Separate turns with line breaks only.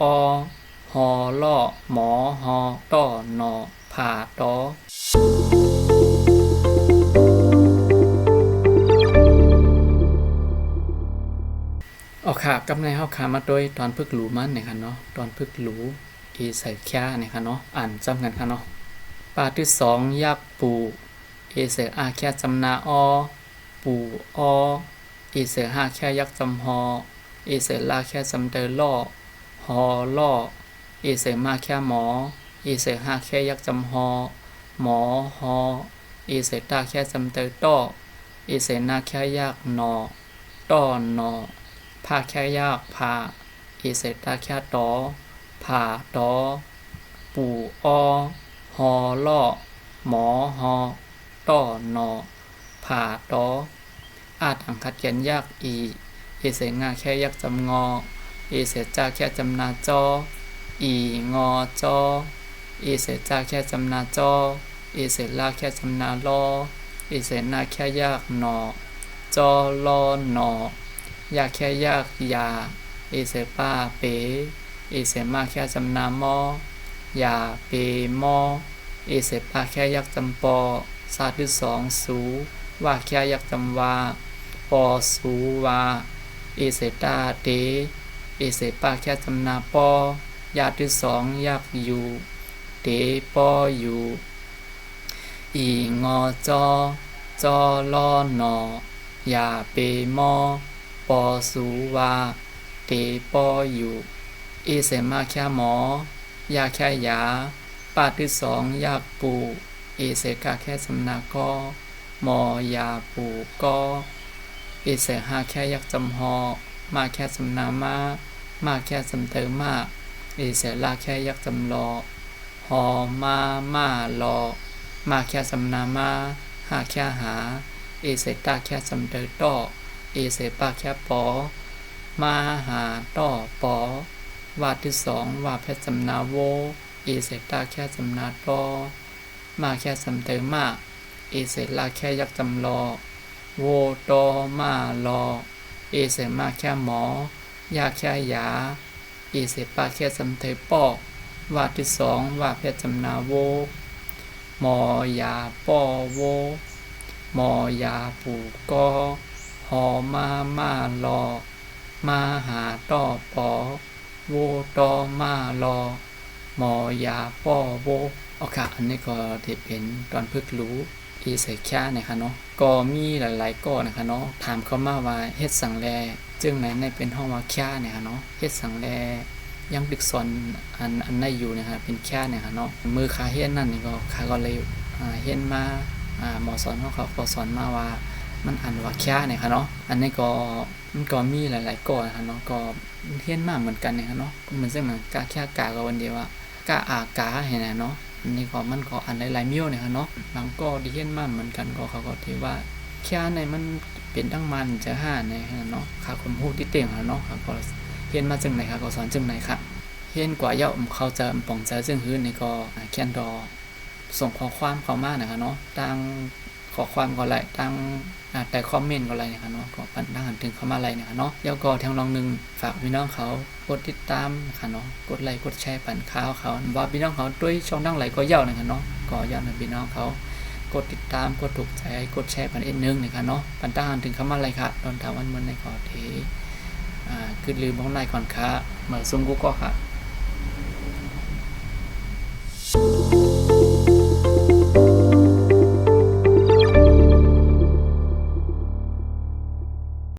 อหอล่อหมอหอต้อนอผ่าตอออกขากำในเฮาขามาโดยตอนพึกหลูมันเนี่ยค่ะเนาะตอนพึกหลูอีใส่แค่เนี่ยค่ะเนาะอ่านจำกันค่ะเนาะปาที่สองยักปูเอเสอาแค่จำนาอปูอออีเสห้าแค่ยักจำฮออีเสลาแค่จำเดอล่อ ฮอล่ออีเสมาแค่หมออีเสห้าแค่ยักจำฮอ หมอฮออีเสตาแค่จำเดอต้ออีเสนาแค่ยักษ์นอต้อนอพาแค่ยักษ์พาอีเสตาแค่ตอผ่าตอปูออฮอล่อหมอฮอต้อนอผ่าตออาจอังคัดเขียนยากอี เอเสงาแค่ยักจำงอ เอเสจ้าแค่จำนาจออีงอจอเอเสจ้าแค่จำนาจอเอเสลาแค่จำนาลอเอเสนาแค่ยากหนอจอลอหนอยากแค่ยากยาเอเสป้าเป๋เอเสมาแค่จำนามอยาเปมอเอเสป้าแค่ยักจำปอซาที่สองสูว่าแค่ยักจำวาปอสูวาเอเสตาเต เอเสป้าแค่จำนาปอยาที่สองยักอยู่เตปออยู่ อีงอจอ จอลอหนอยาเปมอ ปอสูวาเตปออยู่ เอเสมาแค่หมอ ยาแค่ยา ปาที่สองยากปู เอเสกาแค่สำนากอมอยาปูกอเอเสหาแค่ยักจำหอ มาแค่สำนามามาแค่สำเติมมาเอเสลาแค่ยักจำรอหอมามาลอมาแค่สำนามาหาแค่หา เอเสตาแค่สำเตอต่อเอเสปาแค่ปอ มาหาต่อปอวาดที่สองวาแพทย์จำนาโว เอเสตาแค่จำนาตอมาแค่สำเติมมาเอเสลาแค่ยักจำรอโวตอมาลอ เอเสมาแค่หมอ ยาแค่ยา เอเสปาแค่สำเทปอกวาดที่สองวาดแพทย์จำนาโวหมอยาปอโวหมอยาปูกอหอมามาลอมาหาต่อปอโวตอมาลอหมอยาปอโวโอเคอันนี้ก็ที่เป็นตอนพึกรู้ อีใส่แค่นะคะเนาะก็มีหลายๆก็นะคะเนาะถามเขามาว่าเฮ็ดสังแลจึงไหนในเป็นห้องว่าแค่เนี่ยค่ะเนาะเฮ็ดสังแลยังดึกสอนอันอันในอยู่นะครับเป็นแค่เนี่ยค่ะเนาะมือขาเฮียนนั่นนี่ก็ขาก็เลยอ่าเฮียนมาอ่าหมอสอนของเขาก็สอนมาว่ามันอ่านว่าแค่เนี่ยค่ะเนาะอันนี้ก็มันก็มีหลายๆก่อนค่ะเนาะก็เฮียนมาเหมือนกันเนี่ยค่ะเนาะเหมือนเส้นเหมือนกาแค่กากับวันเดียวว่ากาอากาเห็นไหมเนาะ นนี้ก็มันก็อันหลายๆมิวเนี่ยค่ะเนาะหลังก็ดีเฮนมาเหมือนกันก็เขาก็ที่ว่าแค่ในมันเป็นตั้งมันจะห้าในค่ะเนาะขาคนพูดที่เต็มค่ะเนาะค่ะก็เฮนมาจึงไหนค่ะก็สอนจึงไหนค่ะเฮนกว่าเย่าเขาจะป่องใจจึงฮื้นนี่ก็แคนดอส่งข้อความเข้ามานะคะเนาะตั้ง ข้อความก็ไรตั้งอ่าแต่คอมเมนต์ก็ไรนะคะเนาะก็ปันตั้งหันถึงเข้ามาอะไรนะคะเนาะแล้วก็ทางลองหนึ่งฝากพี่น้องเขากดติดตามค่ะเนาะกดไลค์กดแชร์ปันข่าวเขาว่าพี่น้องเขาด้วยช่องดังไหลก็เย่านะคะเนาะก็ย้อนให้พี่น้องเขากดติดตามกดถูกใจกดแชร์ปันเอ็นนึงนะคะเนาะปันตั้งหันถึงเข้ามาอะไรค่ะตอนถามวันเมื่อในก่อเทอ่าคือลืมบ้องในก่อนค่ะเหมือนซุ้มกูก็ค่ะ